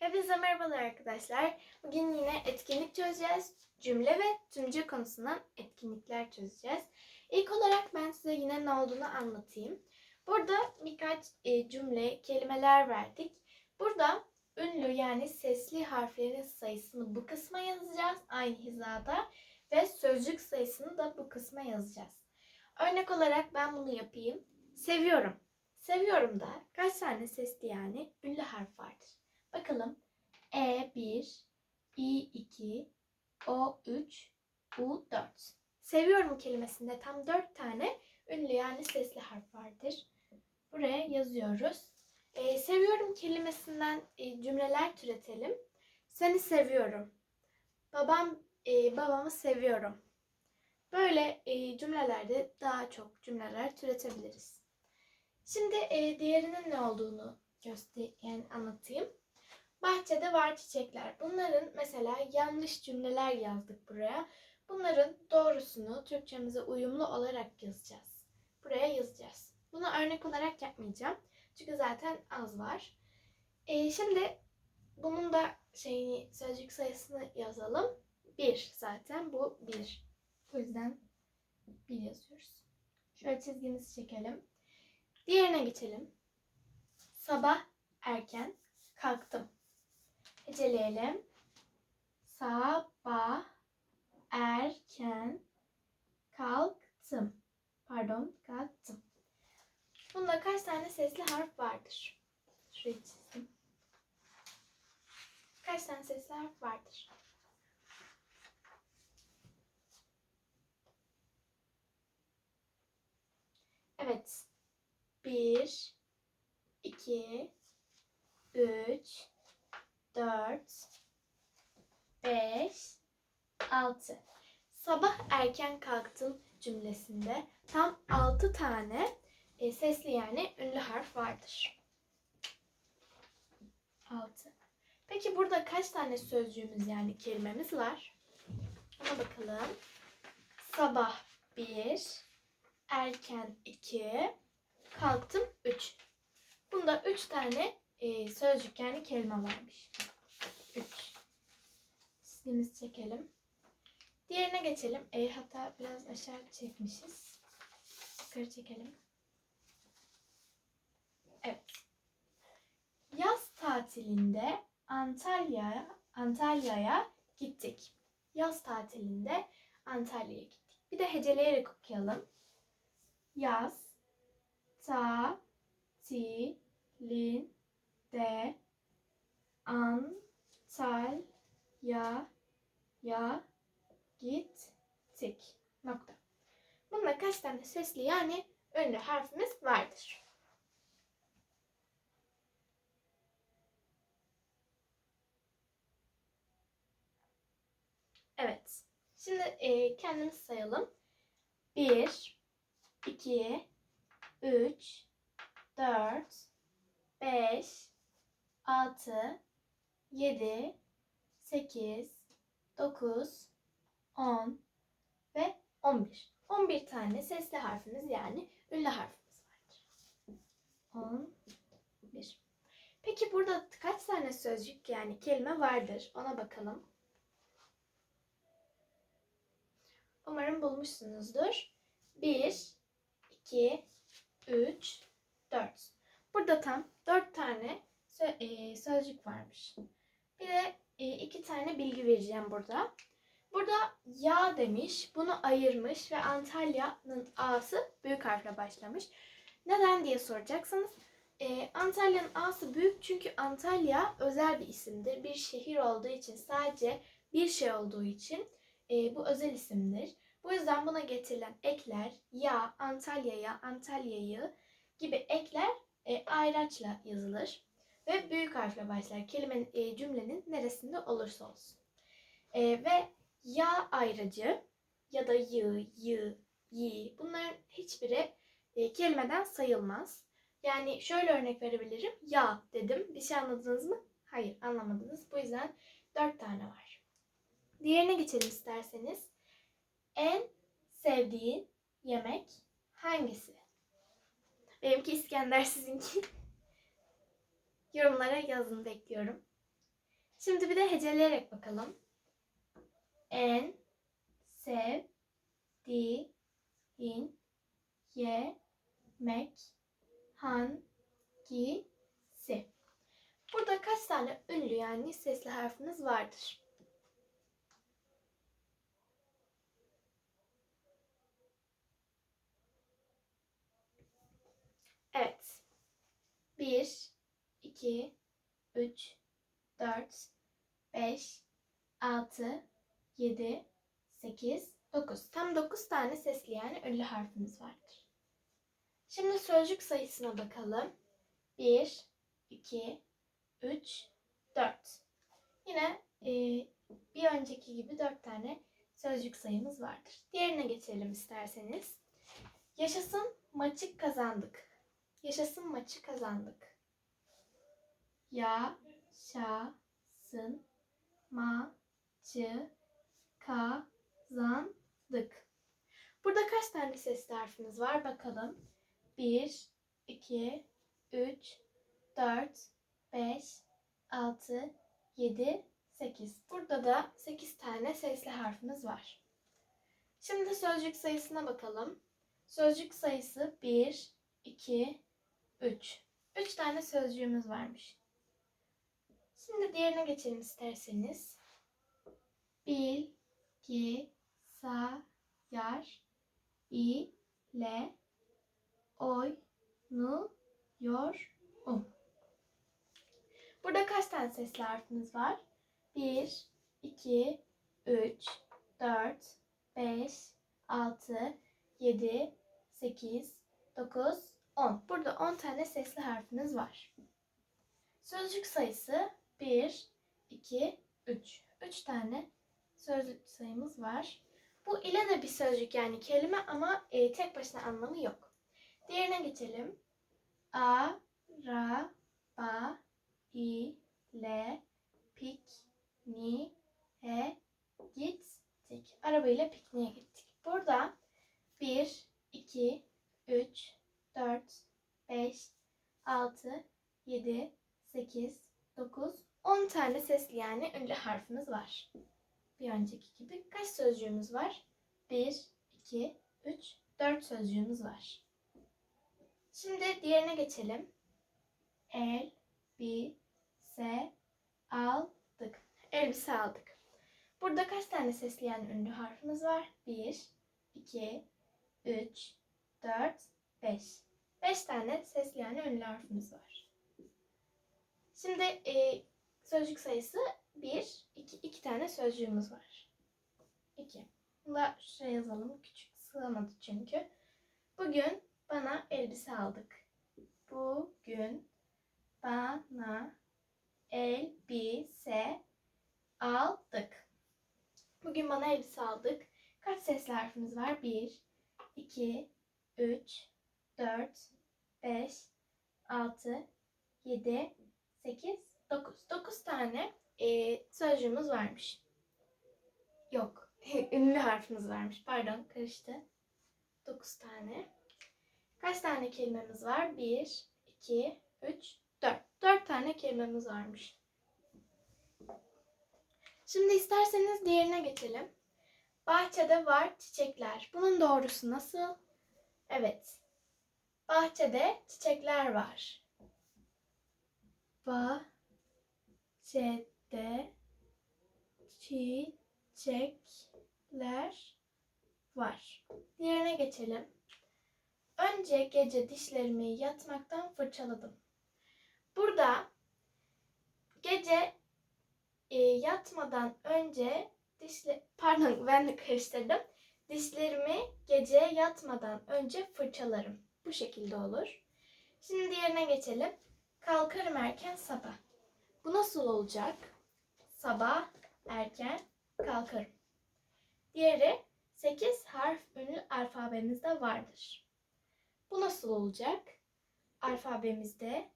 Hepinize merhabalar arkadaşlar. Bugün yine etkinlik çözeceğiz. Cümle ve tümce konusundan etkinlikler çözeceğiz. İlk olarak ben size yine ne olduğunu anlatayım. Burada birkaç e, cümle, kelimeler verdik. Burada ünlü yani sesli harflerin sayısını bu kısma yazacağız aynı hizada ve sözcük sayısını da bu kısma yazacağız. Örnek olarak ben bunu yapayım. Seviyorum. Seviyorum da kaç tane sesli yani ünlü harf vardır? Bakalım. E1, I2, O3, U4. Seviyorum kelimesinde tam 4 tane ünlü yani sesli harf vardır. Buraya yazıyoruz. Ee, seviyorum kelimesinden e, cümleler türetelim. Seni seviyorum. Babam e, babamı seviyorum. Böyle e, cümlelerde daha çok cümleler türetebiliriz. Şimdi e, diğerinin ne olduğunu göster yani anlatayım. Bahçede var çiçekler. Bunların mesela yanlış cümleler yazdık buraya. Bunların doğrusunu Türkçemize uyumlu olarak yazacağız. Buraya yazacağız. Bunu örnek olarak yapmayacağım. Çünkü zaten az var. E, şimdi bunun da şeyini sözcük sayısını yazalım. Bir zaten bu bir. O yüzden bir yazıyoruz. Şöyle çizgimizi çekelim. Diğerine geçelim. Sabah erken kalktım. Heceleyelim. Sabah erken kalktım. Pardon, kalktım. Bunda kaç tane sesli harf vardır? Şurayı çizdim. Kaç tane sesli harf vardır? Evet. Bir, iki, üç, 4, 5, 6. Sabah erken kalktım cümlesinde tam 6 tane e, sesli yani ünlü harf vardır. 6. Peki burada kaç tane sözcüğümüz yani kelimemiz var? Ona bakalım. Sabah 1, erken 2, kalktım 3. Bunda 3 tane e, sözcük yani kelime varmış. 3. Çizgimizi çekelim. Diğerine geçelim. E, hatta biraz aşağı çekmişiz. Yukarı çekelim. Evet. Yaz tatilinde Antalya Antalya'ya gittik. Yaz tatilinde Antalya'ya gittik. Bir de heceleyerek okuyalım. Yaz tatilin de Antalya ya gittik. Nokta. Bunda kaç tane sesli yani ünlü harfimiz vardır? Evet. Şimdi e, kendimiz sayalım. 1, 2, 3, 4, 5, 6, 7, 8, 9, 10 ve 11. 11 tane sesli harfimiz yani ünlü harfimiz vardır. 11. Peki burada kaç tane sözcük yani kelime vardır? Ona bakalım. Umarım bulmuşsunuzdur. 1, 2, 3, 4. Burada tam 4 tane e, sözcük varmış. Bir de e, iki tane bilgi vereceğim burada. Burada ya demiş, bunu ayırmış ve Antalya'nın A'sı büyük harfle başlamış. Neden diye soracaksınız. E, Antalya'nın A'sı büyük çünkü Antalya özel bir isimdir. Bir şehir olduğu için sadece bir şey olduğu için e, bu özel isimdir. Bu yüzden buna getirilen ekler ya, Antalya'ya, Antalya'yı gibi ekler e, ayraçla yazılır ve büyük harfle başlar. Kelimenin e, cümlenin neresinde olursa olsun. E, ve ya ayracı ya da yı, yı, yi bunların hiçbiri e, kelimeden sayılmaz. Yani şöyle örnek verebilirim. Ya dedim. Bir şey anladınız mı? Hayır anlamadınız. Bu yüzden dört tane var. Diğerine geçelim isterseniz. En sevdiğin yemek hangisi? Benimki İskender sizinki. Yorumlara yazın bekliyorum. Şimdi bir de heceleyerek bakalım. En, sev, di, in, ye, mek, han, gi, si. Burada kaç tane ünlü yani sesli harfimiz vardır? Evet. 1, 2, 3, 4, 5, 6, 7, 8, 9. Tam 9 tane sesli yani ünlü harfimiz vardır. Şimdi sözcük sayısına bakalım. 1, 2, 3, 4. Yine e, bir önceki gibi 4 tane sözcük sayımız vardır. Diğerine geçelim isterseniz. Yaşasın maçı kazandık. Yaşasın maçı kazandık. Yaşasın maçı kazandık. Burada kaç tane sesli harfimiz var bakalım. 1, 2, 3, 4, 5, 6, 7, 8. Burada da 8 tane sesli harfimiz var. Şimdi sözcük sayısına bakalım. Sözcük sayısı 1, 2, 3. 3 tane sözcüğümüz varmış. Şimdi diğerine geçelim isterseniz. Bil, ki, sa, yar, ile, oy, nu, yor, um. Burada kaç tane sesli harfimiz var? 1, 2, 3, 4, 5, 6, 7, 8, 9, 10. Burada 10 tane sesli harfimiz var. Sözcük sayısı 1, 2, 3. 3 tane sözcük sayımız var. Bu ile de bir sözcük yani kelime ama e, tek başına anlamı yok. Diğerine geçelim. A, ra, ba, i, le, pik, ni, he, gittik. Arabayla pikniğe gittik. Burada 1, 2, 3, 4, 5, 6, 7, 8, 9, 10 tane yani ünlü harfimiz var. Bir önceki gibi kaç sözcüğümüz var? 1, 2, 3, 4 sözcüğümüz var. Şimdi diğerine geçelim. El, bi, se, aldık. Elbise aldık. Burada kaç tane sesli yani ünlü harfimiz var? 1, 2, 3, 4, 5. 5 tane sesli yani ünlü harfimiz var. Şimdi e, sözcük sayısı 1, 2, 2 tane sözcüğümüz var. 2. Bunu da şuraya yazalım. Küçük sığamadı çünkü. Bugün bana elbise aldık. Bugün bana elbise aldık. Bugün bana elbise aldık. Kaç sesli harfimiz var? 1, 2, 3, 4, 5, 6, 7, 8, 9. 9 tane e, sözcüğümüz varmış. Yok. Ünlü harfimiz varmış. Pardon karıştı. 9 tane. Kaç tane kelimemiz var? 1, 2, 3, 4. 4 tane kelimemiz varmış. Şimdi isterseniz diğerine geçelim. Bahçede var çiçekler. Bunun doğrusu nasıl? Evet. Bahçede çiçekler var. Bahçede çiçekler var. Diğerine geçelim. Önce gece dişlerimi yatmaktan fırçaladım. Burada gece e, yatmadan önce dişle pardon ben de karıştırdım. Dişlerimi gece yatmadan önce fırçalarım. Bu şekilde olur. Şimdi diğerine geçelim. Kalkarım erken sabah. Bu nasıl olacak? Sabah erken kalkarım. Diğeri 8 harf ünlü alfabemizde vardır. Bu nasıl olacak? Alfabemizde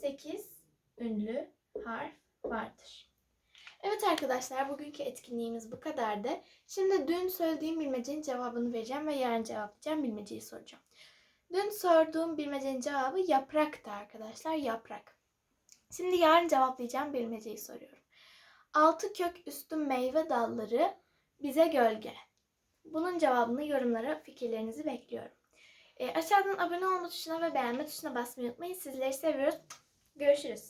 8 ünlü harf vardır. Evet arkadaşlar bugünkü etkinliğimiz bu kadardı. Şimdi dün söylediğim bilmecenin cevabını vereceğim ve yarın cevaplayacağım bilmeceyi soracağım. Dün sorduğum bilmecenin cevabı yapraktı arkadaşlar. Yaprak. Şimdi yarın cevaplayacağım bilmeceyi soruyorum. Altı kök üstü meyve dalları bize gölge. Bunun cevabını yorumlara fikirlerinizi bekliyorum. E, aşağıdan abone olma tuşuna ve beğenme tuşuna basmayı unutmayın. Sizleri seviyoruz. Görüşürüz.